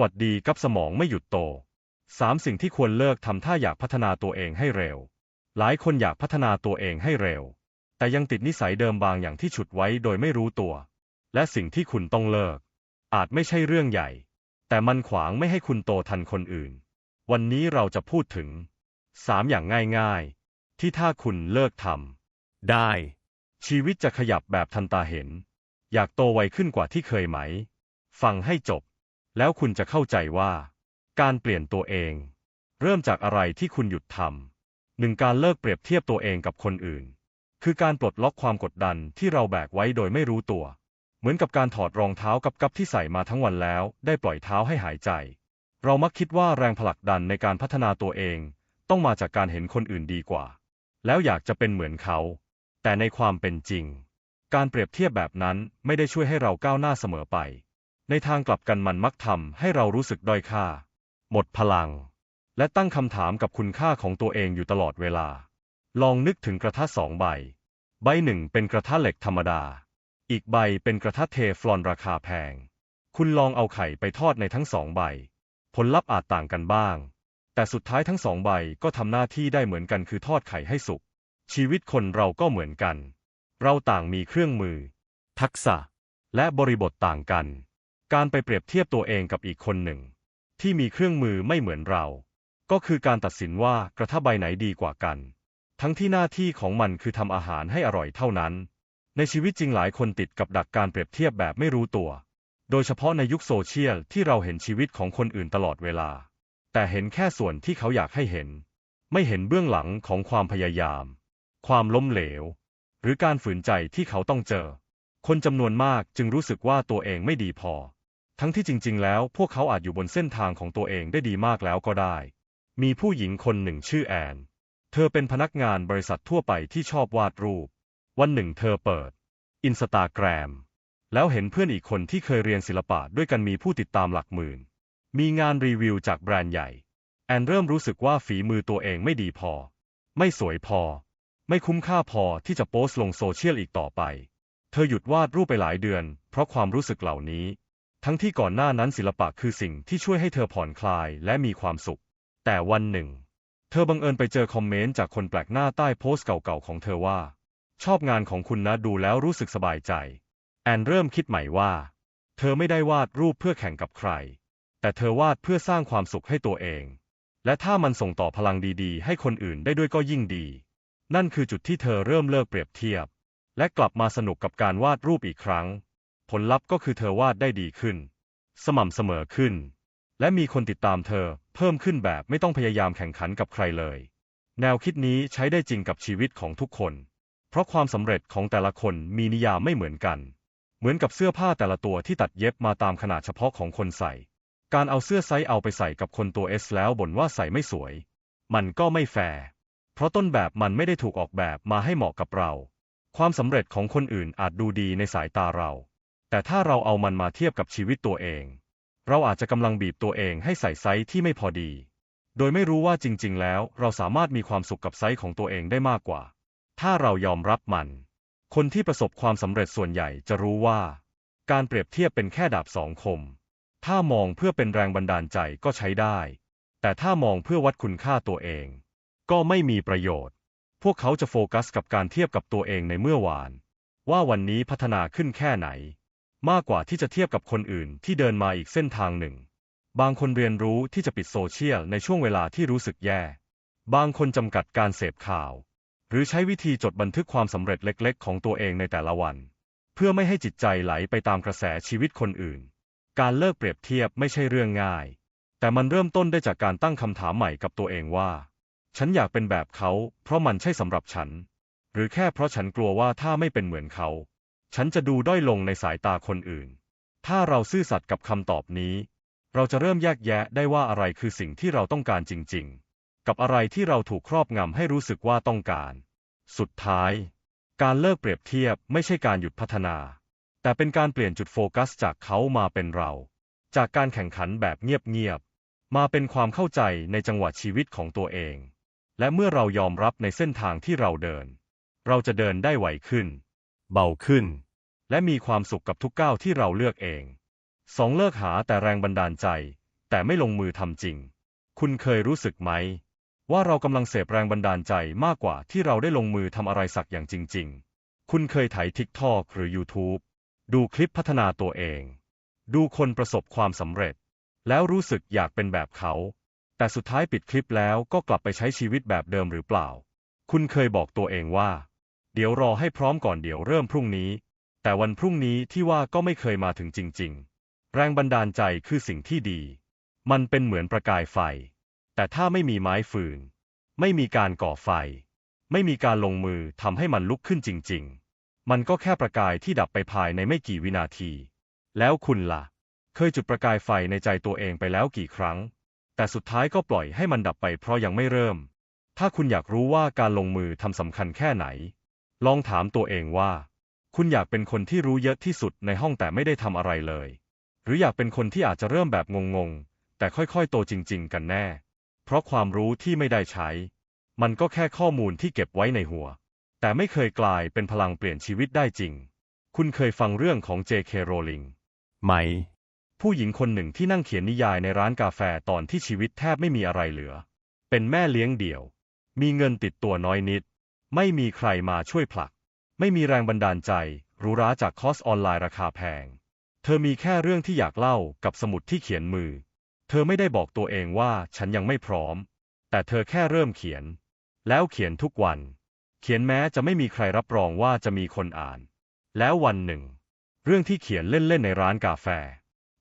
วัสดีกับสมองไม่หยุดโตสามสิ่งที่ควรเลิกทำถ้าอยากพัฒนาตัวเองให้เร็ว หลายคนอยากพัฒนาตัวเองให้เร็ว แต่ยังติดนิสัยเดิมบางอย่างที่ฉุดไว้โดยไม่รู้ตัว และสิ่งที่คุณต้องเลิก อาจไม่ใช่เรื่องใหญ่ แต่มันขวางไม่ให้คุณโตทันคนอื่น วันนี้เราจะพูดถึงสามอย่างง่ายๆ ที่ถ้าคุณเลิกทำได้ ชีวิตจะขยับแบบทันตาเห็น อยากโตไวขึ้นกว่าที่เคยไหม ฟังให้จบ แล้วคุณจะเข้าใจว่า การเปลี่ยนตัวเอง เริ่มจากอะไรที่คุณหยุดทำหนึ่งการเลิกเปรียบเทียบตัวเองกับคนอื่น คือการปลดล็อกความกดดันที่เราแบกไว้โดยไม่รู้ตัว เหมือนกับการถอดรองเท้ากับกับที่ใส่มาทั้งวันแล้ว ได้ปล่อยเท้าให้หายใจ เรามักคิดว่าแรงผลักดันในการพัฒนาตัวเอง ต้องมาจากการเห็นคนอื่นดีกว่า แล้วอยากจะเป็นเหมือนเขา แต่ในความเป็นจริง การเปรียบเทียบแบบนั้นไม่ได้ช่วยให้เราก้าวหน้าเสมอไป ในทางกลับกันมันมักทำให้เรารู้สึกด้อยค่า หมดพลัง และตั้งคำถามกับคุณค่าของตัวเองอยู่ตลอดเวลา ลองนึกถึงกระทะสองใบ ใบหนึ่งเป็นกระทะเหล็กธรรมดา อีกใบเป็นกระทะเทฟลอนราคาแพง คุณลองเอาไข่ไปทอดในทั้งสองใบ ผลลัพธ์อาจต่างกันบ้าง แต่สุดท้ายทั้งสองใบก็ทำหน้าที่ได้เหมือนกันคือทอดไข่ให้สุก ชีวิตคนเราก็เหมือนกัน เราต่างมีเครื่องมือ ทักษะ และบริบทต่างกัน การไปเปรียบเทียบตัวเองกับอีกคนหนึ่ง ที่มีเครื่องมือไม่เหมือนเรา ก็คือการตัดสินว่ากระทะใบไหนดีกว่ากัน ทั้งที่หน้าที่ของมันคือทำอาหารให้อร่อยเท่านั้น ในชีวิตจริงหลายคนติดกับดักการเปรียบเทียบแบบไม่รู้ตัว โดยเฉพาะในยุคโซเชียลที่เราเห็นชีวิตของคนอื่นตลอดเวลา แต่เห็นแค่ส่วนที่เขาอยากให้เห็น ไม่เห็นเบื้องหลังของความพยายาม ความล้มเหลว หรือการฝืนใจที่เขาต้องเจอ คนจำนวนมากจึงรู้สึกว่าตัวเองไม่ดีพอ ทั้งที่จริง ๆ แล้วพวกเขาอาจอยู่บนเส้นทางของตัวเองได้ดีมากแล้วก็ได้ มีผู้หญิงคนหนึ่งชื่อแอน เธอเป็นพนักงานบริษัททั่วไปที่ชอบวาดรูป วันหนึ่งเธอเปิดอินสตาแกรมแล้วเห็นเพื่อนอีกคนที่เคยเรียนศิลปะด้วยกันมีผู้ติดตามหลักหมื่น มีงานรีวิวจากแบรนด์ใหญ่ แอนเริ่มรู้สึกว่าฝีมือตัวเองไม่ดีพอ ไม่สวยพอ ไม่คุ้มค่าพอที่จะโพสต์ลงโซเชียลอีกต่อไป เธอหยุดวาดรูปไปหลายเดือน เพราะความรู้สึกเหล่านี้ ทั้งที่ก่อนหน้านั้นศิลปะคือสิ่งที่ช่วยให้เธอผ่อนคลายและมีความสุข แต่วันหนึ่ง เธอบังเอิญไปเจอคอมเมนต์จากคนแปลกหน้าใต้โพสต์เก่าๆของเธอว่า ชอบงานของคุณนะดูแล้วรู้สึกสบายใจ แอนเริ่มคิดใหม่ว่า เธอไม่ได้วาดรูปเพื่อแข่งกับใคร แต่เธอวาดเพื่อสร้างความสุขให้ตัวเอง และถ้ามันส่งต่อพลังดีๆ ให้คนอื่นได้ด้วยก็ยิ่งดี นั่นคือจุดที่เธอเริ่มเลิกเปรียบเทียบ และกลับมาสนุกกับการวาดรูปอีกครั้ง ผลลัพธ์ก็คือเธอวาดได้ดีขึ้น สม่ำเสมอขึ้น และมีคนติดตามเธอเพิ่มขึ้นแบบไม่ต้องพยายามแข่งขันกับใครเลย แนวคิดนี้ใช้ได้จริงกับชีวิตของทุกคน เพราะความสำเร็จของแต่ละคนมีนิยามไม่เหมือนกัน เหมือนกับเสื้อผ้าแต่ละตัวที่ตัดเย็บมาตามขนาดเฉพาะของคนใส่ การเอาเสื้อไซส์เอาไปใส่กับคนตัวเอสแล้วบ่นว่าใส่ไม่สวย มันก็ไม่แฟร์เพราะต้นแบบมันไม่ได้ถูกออกแบบมาให้เหมาะกับเรา ความสำเร็จของคนอื่นอาจดูดีในสายตาเรา แต่ถ้าเราเอามันมาเทียบกับชีวิตตัวเอง เราอาจจะกำลังบีบตัวเองให้ใส่ไซส์ที่ไม่พอดี โดยไม่รู้ว่าจริง ๆ แล้ว เราสามารถมีความสุขกับไซส์ของตัวเองได้มากกว่า ถ้าเรายอมรับมัน คนที่ประสบความสำเร็จส่วนใหญ่จะรู้ว่า การเปรียบเทียบเป็นแค่ดาบสองคม ถ้ามองเพื่อเป็นแรงบันดาลใจก็ใช้ได้ แต่ถ้ามองเพื่อวัดคุณค่าตัวเอง ก็ไม่มีประโยชน์ พวกเขาจะโฟกัสกับการเทียบกับตัวเองในเมื่อวาน ว่าวันนี้พัฒนาขึ้นแค่ไหน มากกว่าที่จะเทียบกับคนอื่นที่เดินมาอีกเส้นทางหนึ่ง บางคนเรียนรู้ที่จะปิดโซเชียลในช่วงเวลาที่รู้สึกแย่ บางคนจำกัดการเสพข่าว หรือใช้วิธีจดบันทึกความสำเร็จเล็ก ๆ ของตัวเองในแต่ละวัน เพื่อไม่ให้จิตใจไหลไปตามกระแสชีวิตคนอื่น การเลิกเปรียบเทียบไม่ใช่เรื่องง่าย แต่มันเริ่มต้นได้จากการตั้งคำถามใหม่กับตัวเองว่า ฉันอยากเป็นแบบเขา เพราะมันใช่สำหรับฉัน หรือแค่เพราะฉันกลัวว่าถ้าไม่เป็นเหมือนเขา ฉันจะดูด้อยลงในสายตาคนอื่น ถ้าเราซื่อสัตย์กับคำตอบนี้ เราจะเริ่มแยกแยะได้ว่าอะไรคือสิ่งที่เราต้องการจริง ๆ กับอะไรที่เราถูกครอบงำให้รู้สึกว่าต้องการ สุดท้าย การเลิกเปรียบเทียบไม่ใช่การหยุดพัฒนา แต่เป็นการเปลี่ยนจุดโฟกัสจากเขามาเป็นเรา จากการแข่งขันแบบเงียบๆ มาเป็นความเข้าใจในจังหวะชีวิตของตัวเอง และเมื่อเรายอมรับในเส้นทางที่เราเดิน เราจะเดินได้ไวขึ้น เบาขึ้น และมีความสุขกับทุกก้าวที่เราเลือกเองสองเลิกหาแต่แรงบันดาลใจ แต่ไม่ลงมือทำจริง คุณเคยรู้สึกไหม ว่าเรากำลังเสพแรงบันดาลใจมากกว่าที่เราได้ลงมือทำอะไรสักอย่างจริง ๆ คุณเคยถ่ายทิกทอกหรือ YouTube ดูคลิปพัฒนาตัวเอง ดูคนประสบความสำเร็จ แล้วรู้สึกอยากเป็นแบบเขา แต่สุดท้ายปิดคลิปแล้วก็กลับไปใช้ชีวิตแบบเดิมหรือเปล่า คุณเคยบอกตัวเองว่า เดี๋ยวรอให้พร้อมก่อนเดี๋ยวเริ่มพรุ่งนี้ แต่วันพรุ่งนี้ที่ว่าก็ไม่เคยมาถึงจริง ๆ แรงบันดาลใจคือสิ่งที่ดี มันเป็นเหมือนประกายไฟ แต่ถ้าไม่มีไม้ฟืน ไม่มีการก่อไฟ ไม่มีการลงมือทำให้มันลุกขึ้นจริง ๆ มันก็แค่ประกายที่ดับไปภายในไม่กี่วินาที แล้วคุณล่ะ เคยจุดประกายไฟในใจตัวเองไปแล้วกี่ครั้ง แต่สุดท้ายก็ปล่อยให้มันดับไปเพราะยังไม่เริ่ม ถ้าคุณอยากรู้ว่าการลงมือทำสำคัญแค่ไหน ลองถามตัวเองว่า คุณอยากเป็นคนที่รู้เยอะที่สุดในห้องแต่ไม่ได้ทำอะไรเลย หรืออยากเป็นคนที่อาจจะเริ่มแบบงงๆ แต่ค่อยๆ โตจริง ๆ กันแน่ เพราะความรู้ที่ไม่ได้ใช้ มันก็แค่ข้อมูลที่เก็บไว้ในหัว แต่ไม่เคยกลายเป็นพลังเปลี่ยนชีวิตได้จริง คุณเคยฟังเรื่องของ J.K. Rowling ไหม ผู้หญิงคนหนึ่งที่นั่งเขียนนิยายในร้านกาแฟตอนที่ชีวิตแทบไม่มีอะไรเหลือ เป็นแม่เลี้ยงเดี่ยว มีเงินติดตัวน้อยนิด ไม่มีใครมาช่วยผลัก ไม่มีแรงบันดาลใจหรูหราจากคอร์สออนไลน์ราคาแพง เธอมีแค่เรื่องที่อยากเล่ากับสมุดที่เขียนมือ เธอไม่ได้บอกตัวเองว่าฉันยังไม่พร้อม แต่เธอแค่เริ่มเขียน แล้วเขียนทุกวัน เขียนแม้จะไม่มีใครรับรองว่าจะมีคนอ่าน แล้ววันหนึ่ง เรื่องที่เขียนเล่นๆในร้านกาแฟ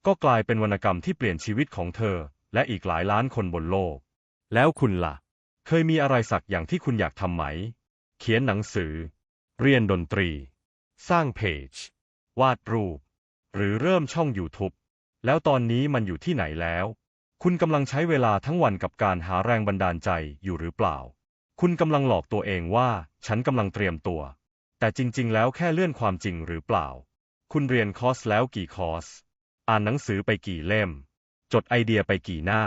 ก็กลายเป็นวรรณกรรมที่เปลี่ยนชีวิตของเธอ และอีกหลายล้านคนบนโลก แล้วคุณล่ะ เคยมีอะไรสักอย่างที่คุณอยากทำไหม เขียนหนังสือ เรียนดนตรี สร้างเพจ วาดรูป หรือเริ่มช่อง YouTube แล้วตอนนี้มันอยู่ที่ไหนแล้ว คุณกำลังใช้เวลาทั้งวันกับการหาแรงบันดาลใจอยู่หรือเปล่า คุณกำลังหลอกตัวเองว่าฉันกำลังเตรียมตัว แต่จริง ๆ แล้วแค่เลื่อนความจริงหรือเปล่า คุณเรียนคอร์สแล้วกี่คอร์ส อ่านหนังสือไปกี่เล่ม จดไอเดียไปกี่หน้า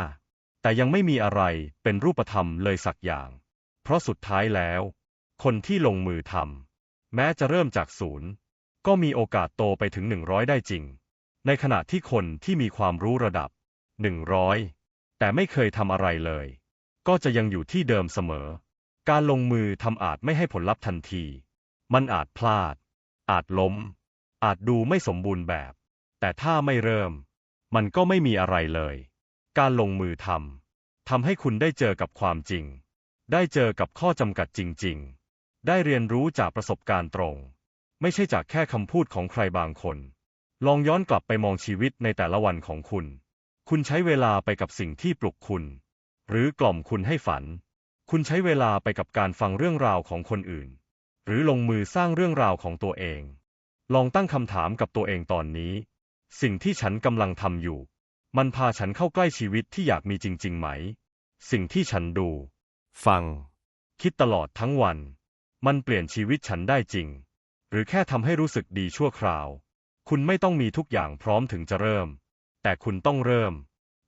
แต่ยังไม่มีอะไรเป็นรูปธรรมเลยสักอย่าง เพราะสุดท้ายแล้ว คนที่ลงมือทำ แม้จะเริ่มจากศูนย์ก็มีโอกาสโตไปถึง 100 ได้จริง ในขณะที่คนที่มีความรู้ระดับ 100 แต่ไม่เคยทำอะไรเลย ก็จะยังอยู่ที่เดิมเสมอ การลงมือทำอาจไม่ให้ผลลัพธ์ทันที มันอาจพลาด อาจล้ม อาจดูไม่สมบูรณ์แบบ แต่ถ้าไม่เริ่ม มันก็ไม่มีอะไรเลย การลงมือทำทำให้คุณได้เจอกับความจริง ได้เจอกับข้อจำกัดจริง ๆ ได้เรียนรู้จากประสบการณ์ตรง ไม่ใช่จากแค่คำพูดของใครบางคน ลองย้อนกลับไปมองชีวิตในแต่ละวันของคุณ คุณใช้เวลาไปกับสิ่งที่ปลุกคุณ หรือกล่อมคุณให้ฝัน คุณใช้เวลาไปกับการฟังเรื่องราวของคนอื่น หรือลงมือสร้างเรื่องราวของตัวเอง ลองตั้งคำถามกับตัวเองตอนนี้ สิ่งที่ฉันกำลังทำอยู่ มันพาฉันเข้าใกล้ชีวิตที่อยากมีจริง ๆ ไหม สิ่งที่ฉันดู ฟัง คิดตลอดทั้งวัน มันเปลี่ยนชีวิตฉันได้จริง หรือแค่ทำให้รู้สึกดีชั่วคราว คุณไม่ต้องมีทุกอย่างพร้อมถึงจะเริ่ม แต่คุณต้องเริ่ม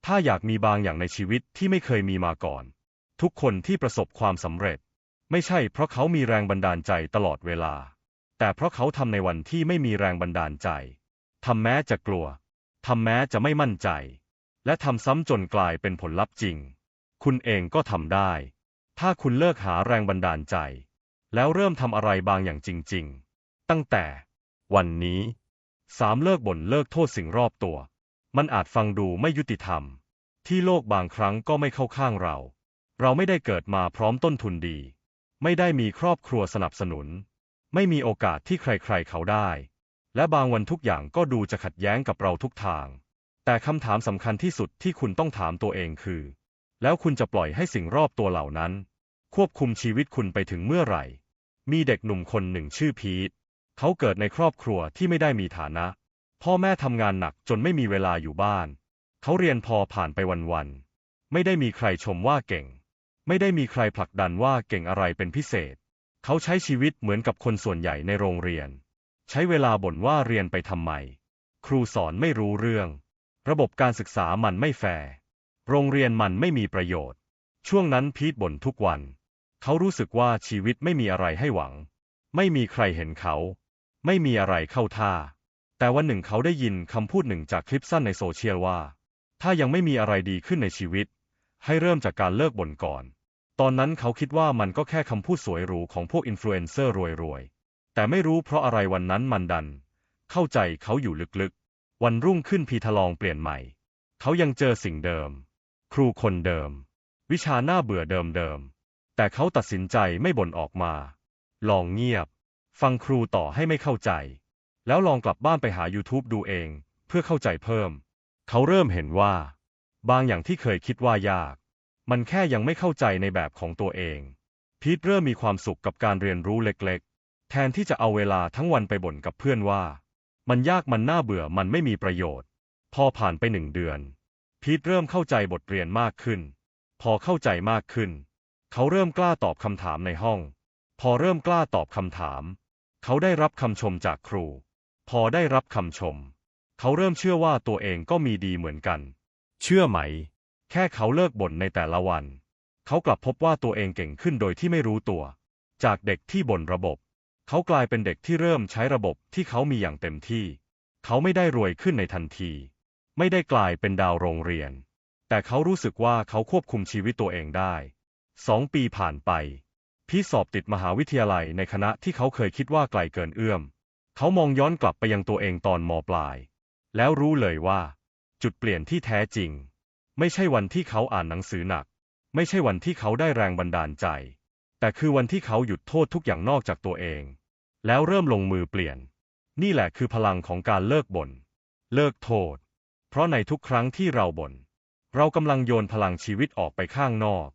ถ้าอยากมีบางอย่างในชีวิตที่ไม่เคยมีมาก่อน ทุกคนที่ประสบความสำเร็จ ไม่ใช่เพราะเขามีแรงบันดาลใจตลอดเวลา แต่เพราะเขาทำในวันที่ไม่มีแรงบันดาลใจทำแม้จะกลัวทำแม้จะไม่มั่นใจ และทำซ้ำจนกลายเป็นผลลัพธ์จริง คุณเองก็ทำได้ ถ้าคุณเลิกหาแรงบันดาลใจ แล้วเริ่มทำอะไรบางอย่างจริง ๆ ตั้งแต่วันนี้สามเลิกบ่นเลิกโทษสิ่งรอบตัว มันอาจฟังดูไม่ยุติธรรม ที่โลกบางครั้งก็ไม่เข้าข้างเรา เราไม่ได้เกิดมาพร้อมต้นทุนดี ไม่ได้มีครอบครัวสนับสนุน ไม่มีโอกาสที่ใครๆเขาได้ และบางวันทุกอย่างก็ดูจะขัดแย้งกับเราทุกทาง แต่คำถามสำคัญที่สุดที่คุณต้องถามตัวเองคือ แล้วคุณจะปล่อยให้สิ่งรอบตัวเหล่านั้น ควบคุมชีวิตคุณไปถึงเมื่อไหร่ มีเด็กหนุ่มคนหนึ่งชื่อพีท เขาเกิดในครอบครัวที่ไม่ได้มีฐานะ พ่อแม่ทำงานหนักจนไม่มีเวลาอยู่บ้าน เขาเรียนพอผ่านไปวันๆ ไม่ได้มีใครชมว่าเก่ง ไม่ได้มีใครผลักดันว่าเก่งอะไรเป็นพิเศษ เขาใช้ชีวิตเหมือนกับคนส่วนใหญ่ในโรงเรียน ใช้เวลาบ่นว่าเรียนไปทำไม ครูสอนไม่รู้เรื่อง ระบบการศึกษามันไม่แฟร์ โรงเรียนมันไม่มีประโยชน์ ช่วงนั้นพีทบ่นทุกวัน เขารู้สึกว่าชีวิตไม่มีอะไรให้หวัง ไม่มีใครเห็นเขา ไม่มีอะไรเข้าท่า แต่วันหนึ่งเขาได้ยินคำพูดหนึ่งจากคลิปสั้นในโซเชียลว่า ถ้ายังไม่มีอะไรดีขึ้นในชีวิต ให้เริ่มจากการเลิกบ่นก่อน ตอนนั้นเขาคิดว่ามันก็แค่คำพูดสวยหรูของพวกอินฟลูเอนเซอร์รวยๆ แต่ไม่รู้เพราะอะไรวันนั้นมันดัน เข้าใจเขาอยู่ลึกๆ วันรุ่งขึ้นพีทลองเปลี่ยนใหม่ เขายังเจอสิ่งเดิม ครูคนเดิม วิชาหน้าเบื่อเดิมๆ แต่เขาตัดสินใจไม่บ่นออกมา ลองเงียบ ฟังครูต่อให้ไม่เข้าใจ แล้วลองกลับบ้านไปหา YouTube ดูเอง เพื่อเข้าใจเพิ่ม เขาเริ่มเห็นว่า บางอย่างที่เคยคิดว่ายาก มันแค่ยังไม่เข้าใจในแบบของตัวเอง พีทเริ่มมีความสุขกับการเรียนรู้เล็กๆ แทนที่จะเอาเวลาทั้งวันไปบ่นกับเพื่อนว่า มันยากมันน่าเบื่อมันไม่มีประโยชน์ พอผ่านไปหนึ่งเดือน พีทเริ่มเข้าใจบทเรียนมากขึ้น พอเข้าใจมากขึ้น เขาเริ่มกล้าตอบคำถามในห้อง พอเริ่มกล้าตอบคำถาม เขาได้รับคำชมจากครู พอได้รับคำชม เขาเริ่มเชื่อว่าตัวเองก็มีดีเหมือนกัน เชื่อไหม แค่เขาเลิกบ่นในแต่ละวัน เขากลับพบว่าตัวเองเก่งขึ้นโดยที่ไม่รู้ตัว จากเด็กที่บ่นระบบ เขากลายเป็นเด็กที่เริ่มใช้ระบบที่เขามีอย่างเต็มที่ เขาไม่ได้รวยขึ้นในทันที ไม่ได้กลายเป็นดาวโรงเรียน แต่เขารู้สึกว่าเขาควบคุมชีวิตตัวเองได้ สองปีผ่านไป พี่สอบติดมหาวิทยาลัยในคณะที่เขาเคยคิดว่าไกลเกินเอื้อม เขามองย้อนกลับไปยังตัวเองตอนมปลาย แล้วรู้เลยว่า จุดเปลี่ยนที่แท้จริง ไม่ใช่วันที่เขาอ่านหนังสือหนัก ไม่ใช่วันที่เขาได้แรงบันดาลใจ แต่คือวันที่เขาหยุดโทษทุกอย่างนอกจากตัวเอง แล้วเริ่มลงมือเปลี่ยน นี่แหละคือพลังของการเลิกบ่นเลิกโทษ เพราะในทุกครั้งที่เราบ่นเรากำลังโยนพลังชีวิตออกไปข้างนอก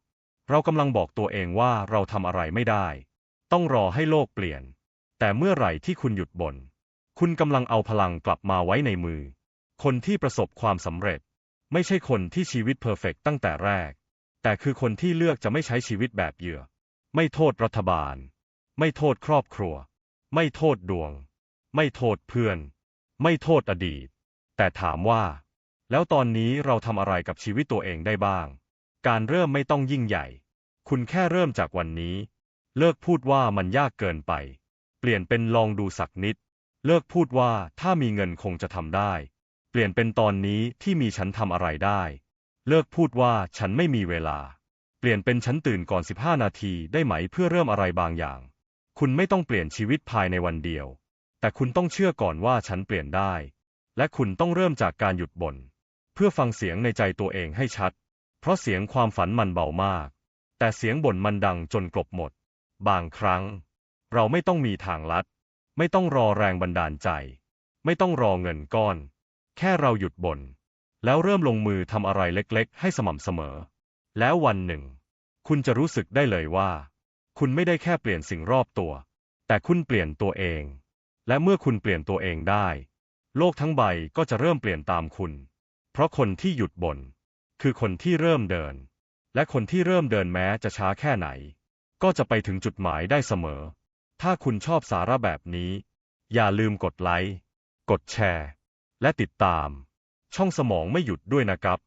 เรากำลังบอกตัวเองว่าเราทำอะไรไม่ได้ ต้องรอให้โลกเปลี่ยน แต่เมื่อไหร่ที่คุณหยุดบ่นคุณกำลังเอาพลังกลับมาไว้ในมือ คนที่ประสบความสำเร็จ ไม่ใช่คนที่ชีวิตเพอร์เฟกต์ตั้งแต่แรก แต่คือคนที่เลือกจะไม่ใช้ชีวิตแบบเหยื่อ ไม่โทษรัฐบาล ไม่โทษครอบครัว ไม่โทษดวง ไม่โทษเพื่อน ไม่โทษอดีต แต่ถามว่า แล้วตอนนี้เราทำอะไรกับชีวิตตัวเองได้บ้าง การเริ่มไม่ต้องยิ่งใหญ่ คุณแค่เริ่มจากวันนี้ เลิกพูดว่ามันยากเกินไป เปลี่ยนเป็นลองดูสักนิด เลิกพูดว่าถ้ามีเงินคงจะทำได้ เปลี่ยนเป็นตอนนี้ที่มีฉันทำอะไรได้ เลิกพูดว่าฉันไม่มีเวลา เปลี่ยนเป็นฉันตื่นก่อน 15 นาทีได้ไหมเพื่อเริ่มอะไรบางอย่าง คุณไม่ต้องเปลี่ยนชีวิตภายในวันเดียว แต่คุณต้องเชื่อก่อนว่าฉันเปลี่ยนได้ และคุณต้องเริ่มจากการหยุดบ่นเพื่อฟังเสียงในใจตัวเองให้ชัด เพราะเสียงความฝันมันเบามาก แต่เสียงบ่นมันดังจนกลบหมด บางครั้ง เราไม่ต้องมีทางลัด ไม่ต้องรอแรงบันดาลใจ ไม่ต้องรอเงินก้อน แค่เราหยุดบ่นแล้วเริ่มลงมือทำอะไรเล็กๆ ให้สม่ำเสมอ แล้ววันหนึ่ง คุณจะรู้สึกได้เลยว่า คุณไม่ได้แค่เปลี่ยนสิ่งรอบตัว แต่คุณเปลี่ยนตัวเอง และเมื่อคุณเปลี่ยนตัวเองได้ โลกทั้งใบก็จะเริ่มเปลี่ยนตามคุณ เพราะคนที่หยุดบ่น คือคนที่เริ่มเดิน และคนที่เริ่มเดินแม้จะช้าแค่ไหน ก็จะไปถึงจุดหมายได้เสมอ ถ้าคุณชอบสาระแบบนี้ อย่าลืมกดไลค์ กดแชร์ และติดตาม ช่องสมองไม่หยุดด้วยนะครับ